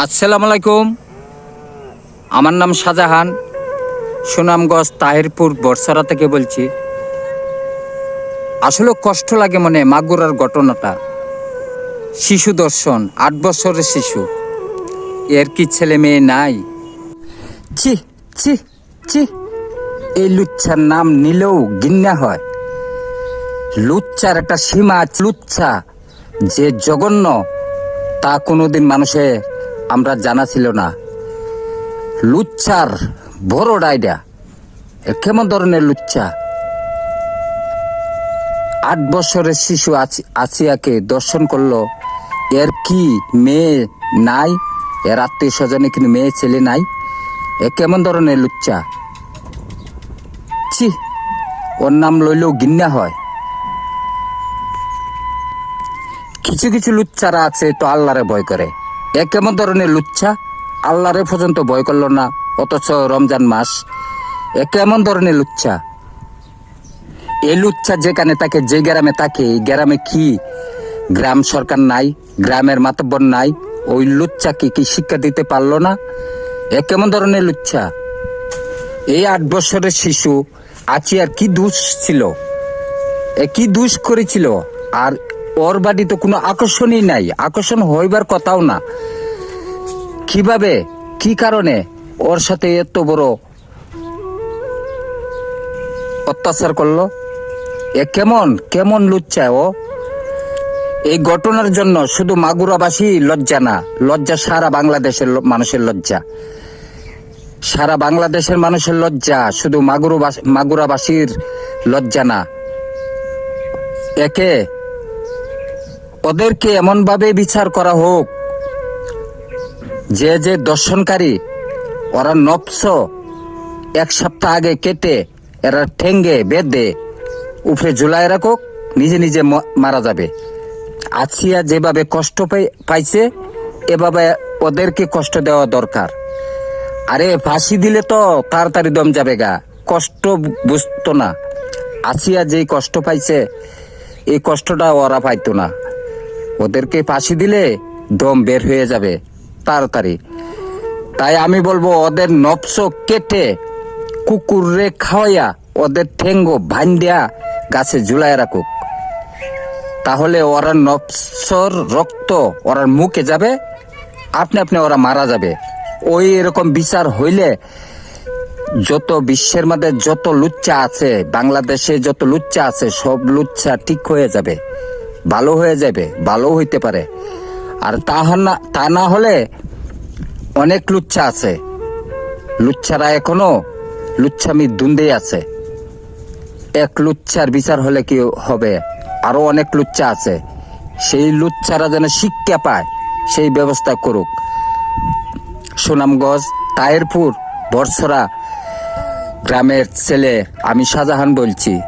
আসসালামু আলাইকুম। আমার নাম শাহজাহান, সুনামগঞ্জ তাহিরপুর বর্ষারা থেকে বলছি। আসলে কষ্ট লাগে মনে মাগুরার ঘটনাটা। শিশু দর্শন, আট বছরের শিশু। এর কি ছেলে মেয়ে নাই? চি চি চি এই লুচ্ছার নাম নিলেও গিন্না হয়। লুচ্চার একটা সীমা লুচ্ছা যে জঘন্য, তা কোনোদিন মানুষের আমরা জানা ছিল না। লুচ্চার বড় ডাইডা। কেমন ধরনের লুচ্চা আট বছরের শিশু আসিয়াকে দর্শন করল। এর কি মেয়ে নাই? এর আত্মীয় স্বজনে কিন্তু মেয়ে ছেলে নাই? এ কেমন ধরনের লুচ্চা ছি, ওর নাম লইলেও গিন্না হয়। কিছু কিছু লুচ্চারা আছে তো আল্লাহরে ভয় করে। এ কেমন ধরনের লুচ্ছা? আল্লাহরে পর্যন্ত ভয় করল না, অথচ রমজান মাস। এ কেমন ধরনের লুচ্ছা? এই লুচ্ছা যেখানে তাকে যে গ্রামে থাকে, এই গ্রামে কি? গ্রাম সরকার নাই, গ্রামের মাতব্বর নাই, ওই লুচ্চাকে কি শিক্ষা দিতে পারল না? এ কেমন ধরনের লুচ্ছা? এই আট বছরের শিশু আছি আর কি দোষ ছিল? এ কি দুষ করেছিল? আর ওর বাড়ি তো কোনো আকর্ষণই নাই। আকর্ষণ হইবার কথাও না। কীভাবে? কি কারণে? ওর সাথে এত বড় অত্যাচার করল? এ কেমন? কেমন লুচ্চা ও? এই ঘটনার জন্য শুধু মাগুরাবাসী লজ্জা না, লজ্জা সারা বাংলাদেশের মানুষের লজ্জা। সারা বাংলাদেশের মানুষের লজ্জা, শুধু মাগুরাবাসী মাগুরাবাসীর লজ্জা না। একে ওদেরকে এমনভাবে বিচার করা হোক, যে যে দর্শনকারী, ওরা নফস এক সপ্তাহ আগে কেটে এরা ঠেঙ্গে বেঁধে উপরে ঝুলায় রাখুক, নিজে নিজে মারা যাবে। আছিয়া যেভাবে কষ্ট পাই- পাইছে, এভাবে ওদেরকে কষ্ট দেওয়া দরকার। আরে ফাঁসি দিলে তো তাড়াতাড়ি দম যাবে গা, কষ্ট বুঝতো না। আসিয়া যেই কষ্ট পাইছে, এই কষ্টটা ওরা পাইতো না। ওদেরকে ফাঁসি দিলে দম বের হয়ে যাবে, তাড়াতাড়ি। তাই আমি বলব, ওদের নফস কেটে কুকুরে খাওয়াইয়া, ওদের ঠেঙ্গো ভান্ডিয়া গাছে ঝুলায় রাখুক। তাহলে ওরা নফসর রক্ত ওরার মুখে যাবে, আপনি আপনি ওরা মারা যাবে। ওই এরকম বিচার হইলে যত বিশ্বের মধ্যে যত লুচ্চা আছে, বাংলাদেশে যত লুচ্চা আছে, সব লুচ্চা ঠিক হয়ে যাবে। ভালো হয়ে যাবে ভালো হইতে পারে। আর তা না তা না হলে অনেক লুচ্ছা আছে। লুচ্ছারা এখনও লুচ্ছামি দুন্দে আছে। এক লুচ্ছার বিচার হলে কি হবে? আরও অনেক লুচ্ছা আছে। সেই লুচ্ছারা যেন শিক্ষা পায়, সেই ব্যবস্থা করুক। সুনামগঞ্জ তায়েরপুর বর্ষরা গ্রামের ছেলে আমি শাহজাহান বলছি।